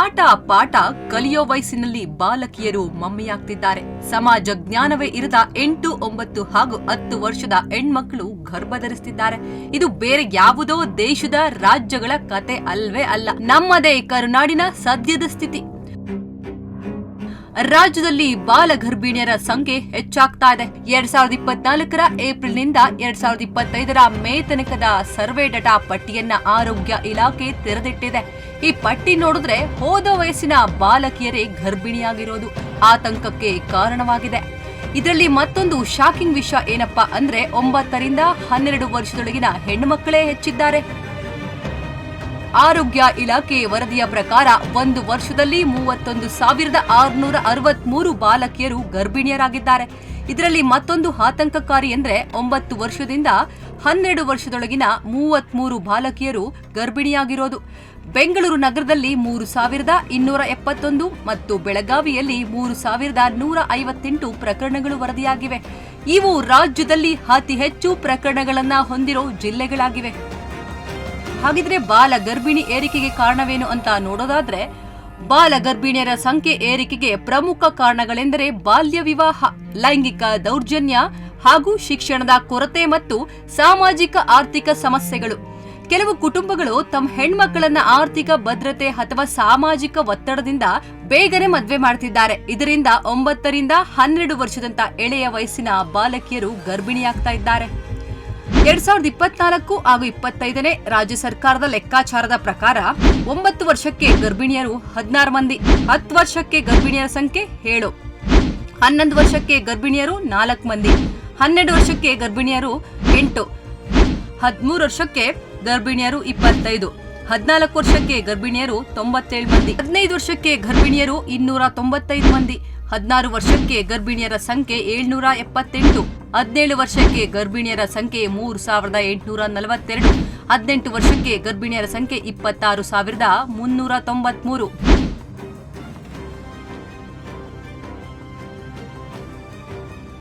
ಆಟ ಪಾಠ ಕಲಿಯೋ ವಯಸ್ಸಿನಲ್ಲಿ ಬಾಲಕಿಯರು ಮಮ್ಮಿಯಾಗ್ತಿದ್ದಾರೆ. ಸಮಾಜ ಜ್ಞಾನವೇ ಇರದ ಎಂಟು, ಒಂಬತ್ತು ಹಾಗೂ ಹತ್ತು ವರ್ಷದ ಹೆಣ್ಮಕ್ಳು ಗರ್ಭ ಧರಿಸ್ತಿದ್ದಾರೆ ಇದು ಬೇರೆ ಯಾವುದೋ ದೇಶದ ರಾಜ್ಯಗಳ ಕತೆ ಅಲ್ವೇ ಅಲ್ಲ. ನಮ್ಮದೇ ಕರುನಾಡಿನ ಸದ್ಯದ ಸ್ಥಿತಿ. ರಾಜ್ಯದಲ್ಲಿ ಬಾಲ ಗರ್ಭಿಣಿಯರ ಸಂಖ್ಯೆ ಹೆಚ್ಚಾಗ್ತಾ ಇದೆ. ಎರಡ್ ಸಾವಿರದ ಇಪ್ಪತ್ನಾಲ್ಕರ ಏಪ್ರಿಲ್ನಿಂದ ಎರಡ್ ಸಾವಿರದ ಇಪ್ಪತ್ತೈದರ ಮೇ ತನಕದ ಸರ್ವೆ ಡಾಟಾ ಪಟ್ಟಿಯನ್ನ ಆರೋಗ್ಯ ಇಲಾಖೆ ತೆರೆದಿಟ್ಟಿದೆ. ಈ ಪಟ್ಟಿ ನೋಡಿದ್ರೆ ಹೋದ ವಯಸ್ಸಿನ ಬಾಲಕಿಯರೇ ಗರ್ಭಿಣಿಯಾಗಿರೋದು ಆತಂಕಕ್ಕೆ ಕಾರಣವಾಗಿದೆ. ಇದರಲ್ಲಿ ಮತ್ತೊಂದು ಶಾಕಿಂಗ್ ವಿಷಯ ಏನಪ್ಪಾ ಅಂದ್ರೆ ಒಂಬತ್ತರಿಂದ ಹನ್ನೆರಡು ವರ್ಷದೊಳಗಿನ ಹೆಣ್ಣುಮಕ್ಕಳೇ ಹೆಚ್ಚಿದ್ದಾರೆ. ಆರೋಗ್ಯ ಇಲಾಖೆ ವರದಿಯ ಪ್ರಕಾರ ಒಂದು ವರ್ಷದಲ್ಲಿ ಮೂವತ್ತೊಂದು ಸಾವಿರದ ಆರುನೂರ ಅರವತ್ಮೂರು ಬಾಲಕಿಯರು ಗರ್ಭಿಣಿಯರಾಗಿದ್ದಾರೆ. ಇದರಲ್ಲಿ ಮತ್ತೊಂದು ಆತಂಕಕಾರಿ ಎಂದರೆ ಒಂಬತ್ತು ವರ್ಷದಿಂದ ಹನ್ನೆರಡು ವರ್ಷದೊಳಗಿನ ಮೂವತ್ಮೂರು ಬಾಲಕಿಯರು ಗರ್ಭಿಣಿಯಾಗಿರೋದು. ಬೆಂಗಳೂರು ನಗರದಲ್ಲಿ ಮೂರು ಸಾವಿರದ ಇನ್ನೂರ ಎಪ್ಪತ್ತೊಂದು ಮತ್ತು ಬೆಳಗಾವಿಯಲ್ಲಿ ಮೂರು ಸಾವಿರದ ನೂರ ಐವತ್ತೆಂಟು ಪ್ರಕರಣಗಳು ವರದಿಯಾಗಿವೆ. ಇವು ರಾಜ್ಯದಲ್ಲಿ ಅತಿ ಹೆಚ್ಚು ಪ್ರಕರಣಗಳನ್ನು ಹೊಂದಿರೋ ಜಿಲ್ಲೆಗಳಾಗಿವೆ. ಹಾಗಿದ್ರೆ ಬಾಲ ಗರ್ಭಿಣಿ ಏರಿಕೆಗೆ ಕಾರಣವೇನು ಅಂತ ನೋಡೋದಾದ್ರೆ, ಬಾಲ ಗರ್ಭಿಣಿಯರ ಸಂಖ್ಯೆ ಏರಿಕೆಗೆ ಪ್ರಮುಖ ಕಾರಣಗಳೆಂದರೆ ಬಾಲ್ಯ ವಿವಾಹ, ಲೈಂಗಿಕ ದೌರ್ಜನ್ಯ ಹಾಗೂ ಶಿಕ್ಷಣದ ಕೊರತೆ ಮತ್ತು ಸಾಮಾಜಿಕ ಆರ್ಥಿಕ ಸಮಸ್ಯೆಗಳು. ಕೆಲವು ಕುಟುಂಬಗಳು ತಮ್ಮ ಹೆಣ್ಮಕ್ಕಳನ್ನ ಆರ್ಥಿಕ ಭದ್ರತೆ ಅಥವಾ ಸಾಮಾಜಿಕ ಒತ್ತಡದಿಂದ ಬೇಗನೆ ಮದುವೆ ಮಾಡ್ತಿದ್ದಾರೆ. ಇದರಿಂದ ಒಂಬತ್ತರಿಂದ ಹನ್ನೆರಡು ವರ್ಷದಂತ ಎಳೆಯ ವಯಸ್ಸಿನ ಬಾಲಕಿಯರು ಗರ್ಭಿಣಿಯಾಗ್ತಾ ಇದ್ದಾರೆ. ಎರಡ್ ಸಾವಿರದ ಇಪ್ಪತ್ನಾಲ್ಕು ಹಾಗೂ ಇಪ್ಪತ್ತೈದನೇ ರಾಜ್ಯ ಸರ್ಕಾರದ ಲೆಕ್ಕಾಚಾರದ ಪ್ರಕಾರ ಒಂಬತ್ತು ವರ್ಷಕ್ಕೆ ಗರ್ಭಿಣಿಯರು ಹದಿನಾರು ಮಂದಿ, ಹತ್ತು ವರ್ಷಕ್ಕೆ ಗರ್ಭಿಣಿಯರ ಸಂಖ್ಯೆ ಏಳು. ಹನ್ನೊಂದು ವರ್ಷಕ್ಕೆ ಗರ್ಭಿಣಿಯರು ನಾಲ್ಕು ಮಂದಿ, ಹನ್ನೆರಡು ವರ್ಷಕ್ಕೆ ಗರ್ಭಿಣಿಯರು ಎಂಟು. ಹದಿಮೂರು ವರ್ಷಕ್ಕೆ ಗರ್ಭಿಣಿಯರು ಇಪ್ಪತ್ತೈದು, ಹದಿನಾಲ್ಕು ವರ್ಷಕ್ಕೆ ಗರ್ಭಿಣಿಯರು ತೊಂಬತ್ತೇಳು ಮಂದಿ, ಹದಿನೈದು ವರ್ಷಕ್ಕೆ ಗರ್ಭಿಣಿಯರು ಇನ್ನೂರ ತೊಂಬತ್ತೈದು ಮಂದಿ, ಹದಿನಾರು ವರ್ಷಕ್ಕೆ ಗರ್ಭಿಣಿಯರ ಸಂಖ್ಯೆ ಏಳ್ನೂರ ಎಪ್ಪತ್ತೆಂಟು. ಹದಿನೇಳು ವರ್ಷಕ್ಕೆ ಗರ್ಭಿಣಿಯರ ಸಂಖ್ಯೆ ಮೂರು ಸಾವಿರದ ಎಂಟುನೂರ ನಲವತ್ತೆರಡು, ಹದಿನೆಂಟು ವರ್ಷಕ್ಕೆ ಗರ್ಭಿಣಿಯರ ಸಂಖ್ಯೆ ಇಪ್ಪತ್ತಾರು ಸಾವಿರದ ಮುನ್ನೂರ ತೊಂಬತ್ಮೂರು.